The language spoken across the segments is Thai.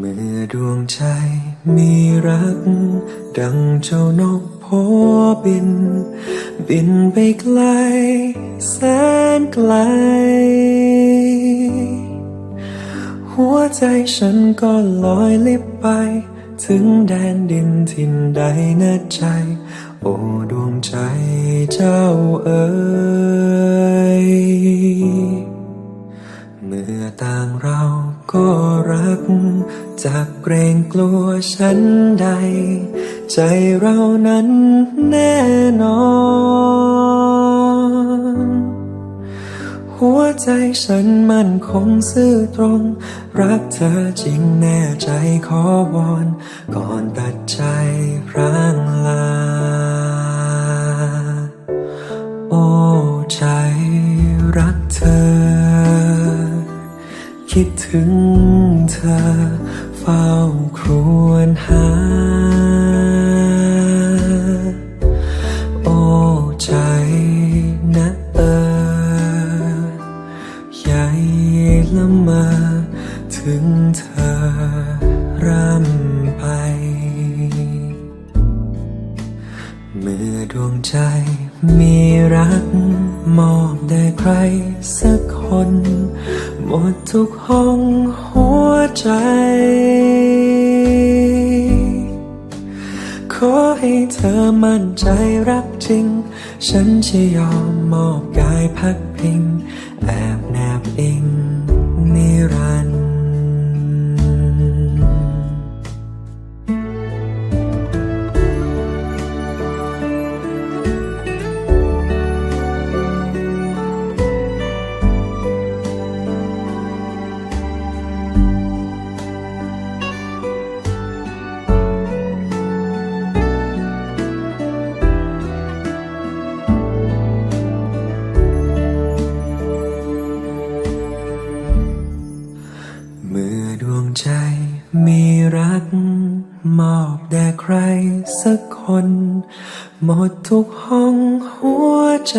เมื่อดวงใจมีรัก ดังเจ้านกโพบิน บินไปไกล แสนไกล หัวใจฉันก็ลอยลิบไป ถึงแดนดินทินใดนะใจ โอ้ดวงใจเจ้าเอ๋ย ต่างเราก็รัก จากเกรงกลัวฉันใด ใจเรานั้นแน่นอน หัวใจฉันมันคงซื่อตรง รักเธอจริงแน่ใจขอวอน ก่อนตัดใจร่างลา คิดถึงเธอ เฝ้าครวญหา โอ้ใจนะเออใหญ่ละมา ถึงเธอร่ำไป เมื่อดวงใจมีรัก มอบแด่ใครสักคน หมดทุกห้องหัวใจ ขอให้เธอมั่นใจรักจริง ฉันจะยอมมอบกายพักพิง แอบแนบอิง ใจมีรัก มอบแด่ใครสักคน หมดทุกห้องหัวใจ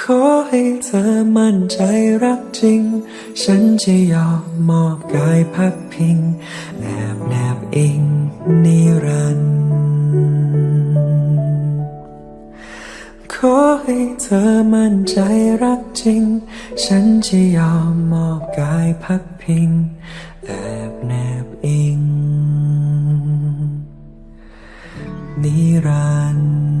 ขอให้เธอมั่นใจรักจริง ฉันจะยอมมอบกายพักพิง แอบแนบอิงนิรันดร์ ขอให้เธอมั่นใจรักจริง ฉันจะยอมมอบกายพักพิง แอบแนบอิงนิรันดร์